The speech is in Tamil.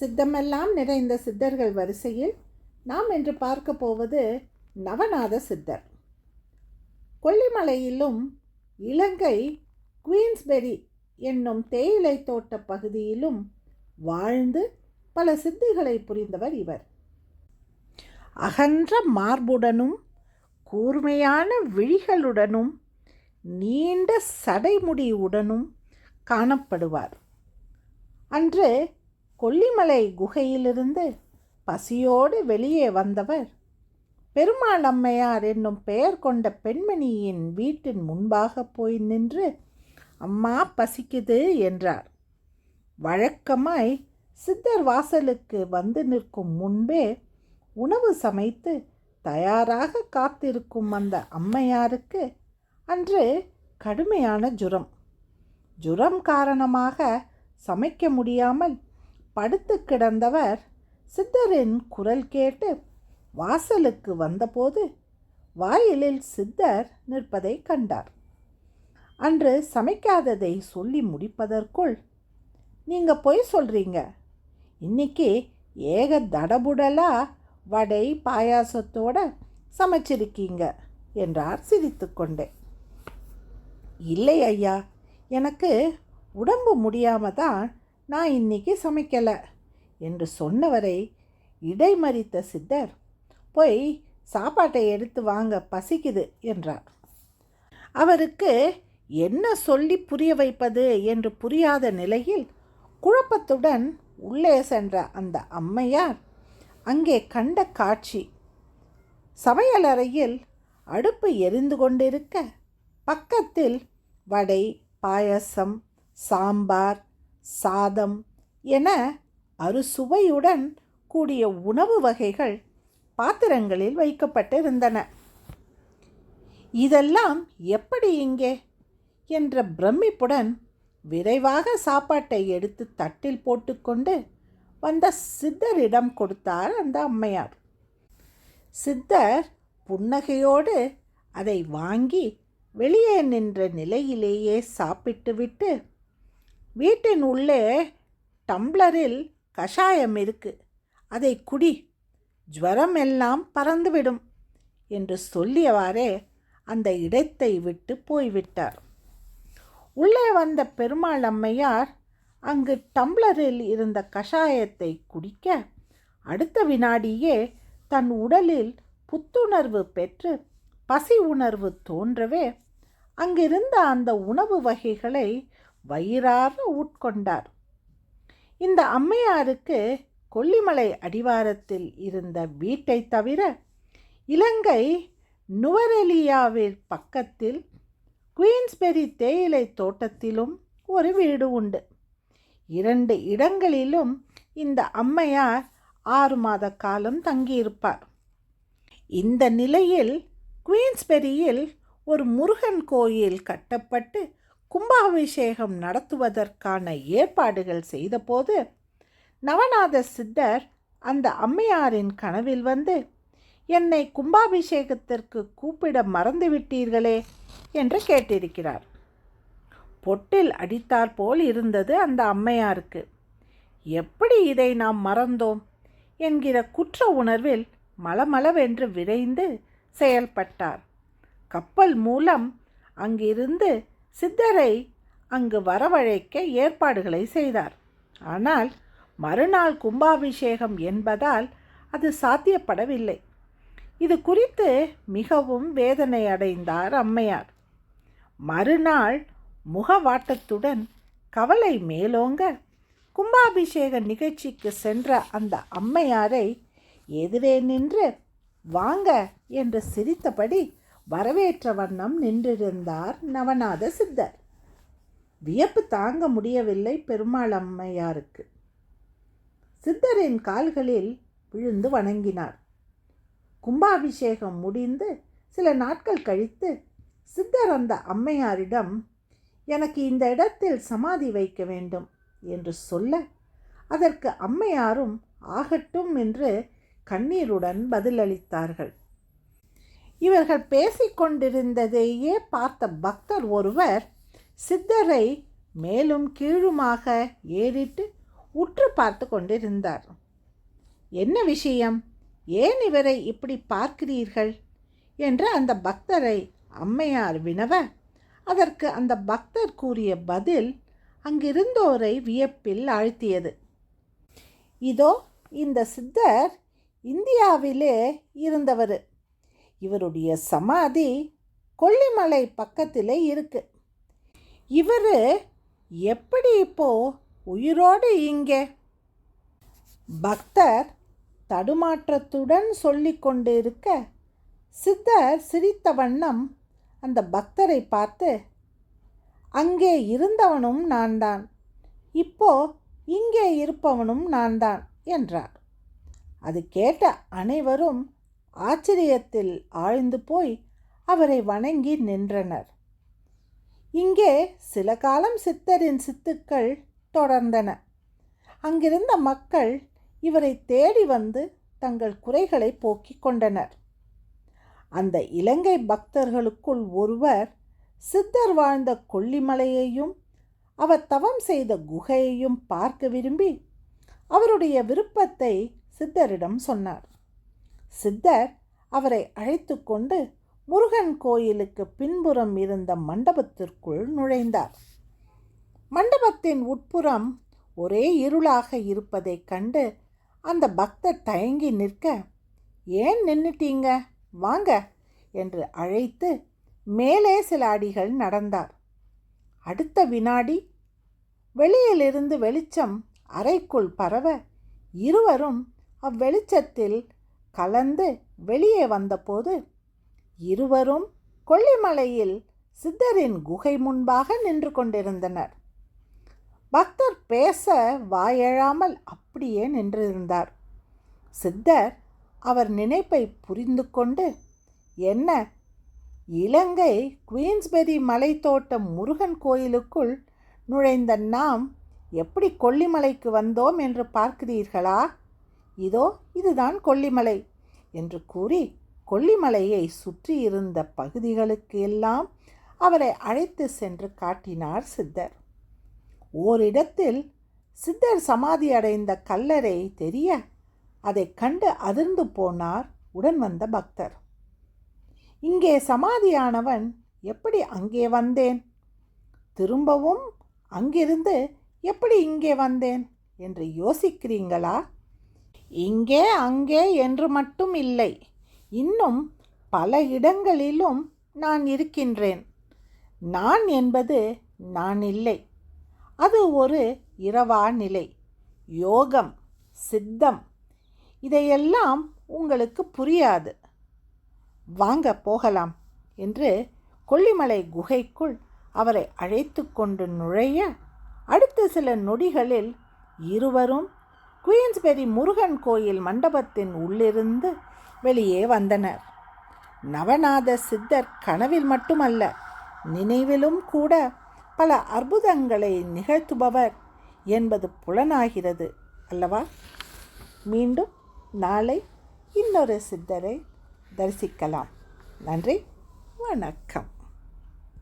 சித்தமெல்லாம் நிறைந்த சித்தர்கள் வரிசையில் நாம் இன்று பார்க்க போவது நவநாத சித்தர். கொல்லிமலையிலும் இலங்கை குயின்ஸ்பெரி என்னும் தேயிலை தோட்ட பகுதியிலும் வாழ்ந்து பல சித்திகளை புரிந்தவர் இவர். அகன்ற மார்புடனும் கூர்மையான விழிகளுடனும் நீண்ட சடைமுடியுடனும் காணப்படுவார். அன்று கொல்லிமலை குகையிலிருந்து பசியோடு வெளியே வந்தவர். பெருமாள் அம்மையார் என்னும் பெயர் கொண்ட பெண்மணியின் வீட்டின் முன்பாக போய் நின்று அம்மா பசிக்குது என்றார். வழக்கமாய் சித்தர் வாசலுக்கு வந்து நிற்கும் முன்பே உணவு சமைத்து தயாராக காத்திருக்கும் அந்த அம்மையாருக்கு அன்று கடுமையான ஜுரம். ஜுரம் காரணமாக சமைக்க முடியாமல் படுத்து கிடந்தவர் சித்தரின் குரல் கேட்டு வாசலுக்கு வந்தபோது வாயிலில் சித்தர் நிற்பதை கண்டார். அன்று சமைக்காததை சொல்லி முடிப்பதற்குள் நீங்கள் பொய் சொல்கிறீங்க இன்னைக்கு ஏக தடபுடலாக வடை பாயாசத்தோட சமைச்சிருக்கீங்க என்றார் சிரித்துக்கொண்டே இல்லை ஐயா எனக்கு உடம்பு முடியாமல் தான் நான் இன்னைக்கு சமைக்கலை என்று சொன்னவரை இடைமறித்த சித்தர் போய் சாப்பாட்டை எடுத்து வாங்க பசிக்குது என்றார். அவருக்கு என்ன சொல்லி புரிய வைப்பது என்று புரியாத நிலையில் குழப்பத்துடன் உள்ளே சென்ற அந்த அம்மையார் அங்கே கண்ட காட்சி சமையலறையில் அடுப்பு எரிந்து கொண்டிருக்க பக்கத்தில் வடை பாயசம் சாம்பார் சாதம் என அறுசுவையுடன் கூடிய உணவு வகைகள் பாத்திரங்களில் வைக்கப்பட்டிருந்தன. இதெல்லாம் எப்படி இங்கே? என்ற பிரமிப்புடன் விரைவாக சாப்பாட்டை எடுத்து தட்டில் போட்டுக்கொண்டு வந்த சித்தரிடம் கொடுத்தார் அந்த அம்மையார். சித்தர் புன்னகையோடு அதை வாங்கி வெளியே நின்ற நிலையிலேயே சாப்பிட்டுவிட்டு வீட்டின் உள்ளே டம்ளரில் கஷாயம் இருக்கு. அதை குடி. ஜுவரம் எல்லாம் பறந்துவிடும் என்று சொல்லியவாறே அந்த இடத்தை விட்டு போய்விட்டார். உள்ளே வந்த பெருமாள் அம்மையார் அங்கு டம்ளரில் இருந்த கஷாயத்தை குடிக்க அடுத்த வினாடியே தன் உடலில் புத்துணர்வு பெற்று பசி உணர்வு தோன்றவே அங்கிருந்த அந்த உணவு வகைகளை வயிறார உட்கொண்டார். இந்த அம்மையாருக்கு கொல்லிமலை அடிவாரத்தில் இருந்த வீட்டை தவிர இலங்கை நுவரெலியாவில் பக்கத்தில் குயின்ஸ்பெரி தேயிலை தோட்டத்திலும் ஒரு வீடு உண்டு. இரண்டு இடங்களிலும் இந்த அம்மையார் ஆறு மாத காலம் தங்கியிருப்பார். இந்த நிலையில் குயின்ஸ்பெரியில் ஒரு முருகன் கோயில் கட்டப்பட்டு கும்பாபிஷேகம் நடத்துவதற்கான ஏற்பாடுகள் செய்தபோது நவநாத சித்தர் அந்த அம்மையாரின் கனவில் வந்து என்னை கும்பாபிஷேகத்திற்கு கூப்பிட மறந்துவிட்டீர்களே என்று கேட்டிருக்கிறார். பொட்டில் அடித்தாற்போல் இருந்தது அந்த அம்மையாருக்கு. எப்படி இதை நாம் மறந்தோம்? என்கிற குற்ற உணர்வில் மலமளவென்று விரைந்து செயல்பட்டார். கப்பல் மூலம் அங்கிருந்து சித்தரை அங்கு வரவழைக்க ஏற்பாடுகளை செய்தார். ஆனால் மறுநாள் கும்பாபிஷேகம் என்பதால் அது சாத்தியப்படவில்லை. இது குறித்து மிகவும் வேதனை அடைந்தார் அம்மையார். மறுநாள் முகவாட்டத்துடன் கவலை மேலோங்க கும்பாபிஷேக நிகழ்ச்சிக்கு சென்ற அந்த அம்மையாரை எதிரே நின்று வாங்க என்று சிரித்தபடி வரவேற்ற வண்ணம் நின்றிருந்தார் நவநாத சித்தர். வியப்பு தாங்க முடியவில்லை பெருமாள் அம்மையாருக்கு சித்தரின் கால்களில் விழுந்து வணங்கினார். கும்பாபிஷேகம் முடிந்து சில நாட்கள் கழித்து சித்தர் அந்த அம்மையாரிடம் எனக்கு இந்த இடத்தில் சமாதி வைக்க வேண்டும் என்று சொல்ல அதற்கு அம்மையாரும் ஆகட்டும் என்று கண்ணீருடன் பதிலளித்தார்கள். இவர்கள் பேசிக்கொண்டிருந்ததையே பார்த்த பக்தர் ஒருவர் சித்தரை மேலும் கீழுமாக ஏறிட்டு உற்று பார்த்து கொண்டிருந்தார். என்ன விஷயம்? ஏன் இவரை இப்படி பார்க்கிறீர்கள்? என்று அந்த பக்தரை அம்மையார் வினவ அதற்கு அந்த பக்தர் கூறிய பதில் அங்கிருந்தோரை வியப்பில் ஆழ்த்தியது. இதோ இந்த சித்தர் இந்தியாவிலே இருந்தவர். இவருடைய சமாதி கொல்லிமலை பக்கத்திலே இருக்கு. இவர் எப்படி இப்போ உயிரோடு இங்கே? பக்தர் தடுமாற்றத்துடன் சொல்லிக்கொண்டு இருக்க சித்தர் சிரித்த வண்ணம் அந்த பக்தரை பார்த்து அங்கே இருந்தவனும் நான் தான் இப்போ இங்கே இருப்பவனும் நான் தான் என்றார். அது கேட்ட அனைவரும் ஆச்சரியத்தில் ஆழ்ந்து போய் அவரை வணங்கி நின்றனர். இங்கே சில காலம் சித்தரின் சித்துக்கள் தொடர்ந்தன. அங்கிருந்த மக்கள் இவரை தேடி வந்து தங்கள் குறைகளை போக்கிக் கொண்டனர். அந்த இலங்கை பக்தர்களுக்குள் ஒருவர் சித்தர் வாழ்ந்த கொல்லிமலையையும் அவர் தவம் செய்த குகையையும் பார்க்க விரும்பி அவருடைய விருப்பத்தை சித்தரிடம் சொன்னார். சித்தர் அவரை அழைத்து கொண்டு முருகன் கோயிலுக்கு பின்புறம் இருந்த மண்டபத்திற்குள் நுழைந்தார். மண்டபத்தின் உட்புறம் ஒரே இருளாக இருப்பதைக் கண்டு அந்த பக்தர் தயங்கி நிற்க ஏன் நின்னுட்டீங்க? வாங்க என்று அழைத்து மேலே சில அடிகள் நடந்தார். அடுத்த வினாடி வெளியிலிருந்து வெளிச்சம் அறைக்குள் பரவ இருவரும் அவ்வெளிச்சத்தில் கலந்து வெளியே வந்தபோது இருவரும் கொல்லிமலையில் சித்தரின் குகை முன்பாக நின்று கொண்டிருந்தனர். பக்தர் பேச வாயெழாமல் அப்படியே நின்றிருந்தார். சித்தர் அவர் நினைப்பை புரிந்து கொண்டு என்ன? இலங்கை குயின்ஸ்பெரி மலைத்தோட்டம் முருகன் கோயிலுக்குள் நுழைந்த நாம் எப்படி கொல்லிமலைக்கு வந்தோம் என்று பார்க்கிறீர்களா? இதோ இதுதான் கொல்லிமலை என்று கூறி கொல்லிமலையை சுற்றியிருந்த பகுதிகளுக்கு எல்லாம் அவரை அழைத்து சென்று காட்டினார் சித்தர். ஓரிடத்தில் சித்தர் சமாதி அடைந்த கல்லறை தெரிய அதை கண்டு அதிர்ந்து போனார் உடன் வந்த பக்தர். இங்கே சமாதியானவன் எப்படி அங்கே வந்தேன்? திரும்பவும் அங்கிருந்து எப்படி இங்கே வந்தேன்? என்று யோசிக்கிறீங்களா? இங்கே அங்கே என்று மட்டும் இல்லை. இன்னும் பல இடங்களிலும் நான் இருக்கின்றேன். நான் என்பது நான் இல்லை. அது ஒரு இரவா நிலை. யோகம் சித்தம் இதையெல்லாம் உங்களுக்கு புரியாது. வாங்க போகலாம் என்று கொல்லிமலை குகைக்குள் அவரை அழைத்து கொண்டு நுழைய அடுத்த சில நொடிகளில் இருவரும் குயின்ஸ்பெரி முருகன் கோயில் மண்டபத்தின் உள்ளிருந்து வெளியே வந்தனர். நவநாத சித்தர் கனவில் மட்டுமல்ல நினைவிலும் கூட பல அற்புதங்களை நிகழ்த்துபவர் என்பது புலனாகிறது அல்லவா? மீண்டும் நாளை இன்னொரு சித்தரை தரிசிக்கலாம். நன்றி வணக்கம்.